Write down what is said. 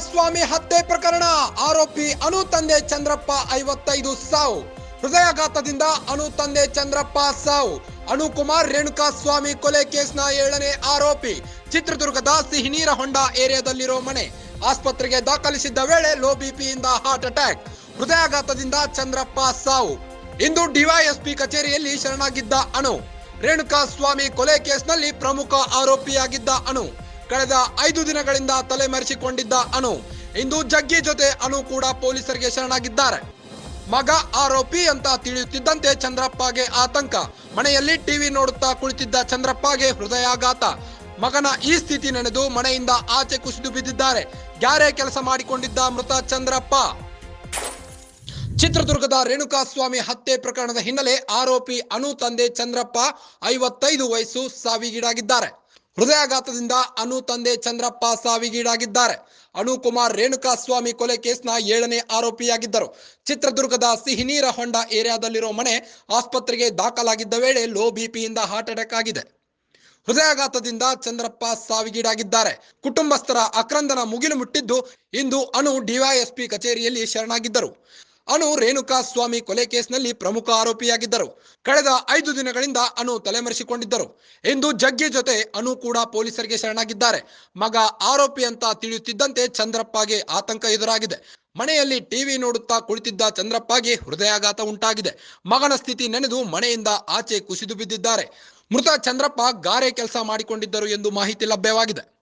ಸ್ವಾಮಿ ಹತ್ಯೆ ಪ್ರಕರಣ. ಆರೋಪಿ ಅನು ತಂದೆ ಚಂದ್ರಪ್ಪ ಐವತ್ತೈದು ಸಾವು. ಹೃದಯಾಘಾತದಿಂದ ಅನು ತಂದೆ ಚಂದ್ರಪ್ಪ ಸಾವು. ಅನುಕುಮಾರ್ ರೇಣುಕಾಸ್ವಾಮಿ ಕೊಲೆ ಕೇಸ್ನ ಏಳನೇ ಆರೋಪಿ. ಚಿತ್ರದುರ್ಗದ ಸಿಹಿನೀರ ಹೊಂಡ ಏರಿಯಾದಲ್ಲಿರೋ ಮನೆ. ಆಸ್ಪತ್ರೆಗೆ ದಾಖಲಿಸಿದ್ದ ವೇಳೆ ಲೋ ಬಿಪಿಯಿಂದ ಹಾರ್ಟ್ ಅಟ್ಯಾಕ್. ಹೃದಯಾಘಾತದಿಂದ ಚಂದ್ರಪ್ಪ ಸಾವು. ಇಂದು ಡಿವೈಎಸ್ಪಿ ಕಚೇರಿಯಲ್ಲಿ ಶರಣಾಗಿದ್ದ ಅನು. ರೇಣುಕಾಸ್ವಾಮಿ ಕೊಲೆ ಕೇಸ್ನಲ್ಲಿ ಪ್ರಮುಖ ಆರೋಪಿಯಾಗಿದ್ದ ಅನು. ಕಳೆದ ಐದು ದಿನಗಳಿಂದ ತಲೆಮರೆಸಿಕೊಂಡಿದ್ದ ಅನು. ಇಂದು ಜಗ್ಗಿ ಜೊತೆ ಅನು ಕೂಡ ಪೊಲೀಸರಿಗೆ ಶರಣಾಗಿದ್ದಾರೆ. ಮಗ ಆರೋಪಿ ಅಂತ ತಿಳಿಯುತ್ತಿದ್ದಂತೆ ಚಂದ್ರಪ್ಪಗೆ ಆತಂಕ. ಮನೆಯಲ್ಲಿ ಟಿವಿ ನೋಡುತ್ತಾ ಕುಳಿತಿದ್ದ ಚಂದ್ರಪ್ಪಗೆ ಹೃದಯಾಘಾತ. ಮಗನ ಈ ಸ್ಥಿತಿ ನೆನೆದು ಮನೆಯಿಂದ ಆಚೆ ಕುಸಿದು ಬಿದ್ದಿದ್ದಾರೆ. ಗ್ಯಾರೆ ಕೆಲಸ ಮಾಡಿಕೊಂಡಿದ್ದ ಮೃತ ಚಂದ್ರಪ್ಪ. ಚಿತ್ರದುರ್ಗದ ರೇಣುಕಾಸ್ವಾಮಿ ಹತ್ಯೆ ಪ್ರಕರಣದ ಹಿನ್ನೆಲೆ ಆರೋಪಿ ಅನು ತಂದೆ ಚಂದ್ರಪ್ಪ ಐವತ್ತೈದು ವಯಸ್ಸು ಸಾವಿಗೀಡಾಗಿದ್ದಾರೆ. ಹೃದಯಾಘಾತದಿಂದ ಅನು ತಂದೆ ಚಂದ್ರಪ್ಪ ಸಾವಿಗೀಡಾಗಿದ್ದಾರೆ. ಅನುಕುಮಾರ್ ರೇಣುಕಾಸ್ವಾಮಿ ಕೊಲೆ ಕೇಸ್ನ ಏಳನೇ ಆರೋಪಿಯಾಗಿದ್ದರು. ಚಿತ್ರದುರ್ಗದ ಸಿಹಿನೀರ ಹೊಂಡ ಏರಿಯಾದಲ್ಲಿರೋ ಮನೆ ಆಸ್ಪತ್ರೆಗೆ ದಾಖಲಾಗಿದ್ದ ವೇಳೆ ಲೋ ಬಿಪಿಯಿಂದ ಹಾರ್ಟ್ ಅಟ್ಯಾಕ್ ಆಗಿದೆ. ಹೃದಯಾಘಾತದಿಂದ ಚಂದ್ರಪ್ಪ ಸಾವಿಗೀಡಾಗಿದ್ದಾರೆ. ಕುಟುಂಬಸ್ಥರ ಅಕ್ರಂದನ ಮುಗಿಲು ಮುಟ್ಟಿದ್ದು ಇಂದು ಅನು ಡಿವೈಎಸ್ಪಿ ಕಚೇರಿಯಲ್ಲಿ ಶರಣಾಗಿದ್ದರು. ಅನು ರೇಣುಕಾ ಸ್ವಾಮಿ ಕೊಲೆ ಕೇಸ್ನಲ್ಲಿ ಪ್ರಮುಖ ಆರೋಪಿಯಾಗಿದ್ದರು. ಕಳೆದ ಐದು ದಿನಗಳಿಂದ ಅನು ತಲೆಮರೆಸಿಕೊಂಡಿದ್ದರು. ಇಂದು ಜಗ್ಗಿ ಜೊತೆ ಅನು ಕೂಡ ಪೊಲೀಸರಿಗೆ ಶರಣಾಗಿದ್ದಾರೆ. ಮಗ ಆರೋಪಿ ಅಂತ ತಿಳಿಯುತ್ತಿದ್ದಂತೆ ಚಂದ್ರಪ್ಪಗೆ ಆತಂಕ ಎದುರಾಗಿದೆ. ಮನೆಯಲ್ಲಿ ಟಿವಿ ನೋಡುತ್ತಾ ಕುಳಿತಿದ್ದ ಚಂದ್ರಪ್ಪಗೆ ಹೃದಯಾಘಾತ ಉಂಟಾಗಿದೆ. ಮಗನ ಸ್ಥಿತಿ ನೆನೆದು ಮನೆಯಿಂದ ಆಚೆ ಕುಸಿದು ಬಿದ್ದಿದ್ದಾರೆ. ಮೃತ ಚಂದ್ರಪ್ಪ ಗಾರೆ ಕೆಲಸ ಮಾಡಿಕೊಂಡಿದ್ದರು ಎಂದು ಮಾಹಿತಿ ಲಭ್ಯವಾಗಿದೆ.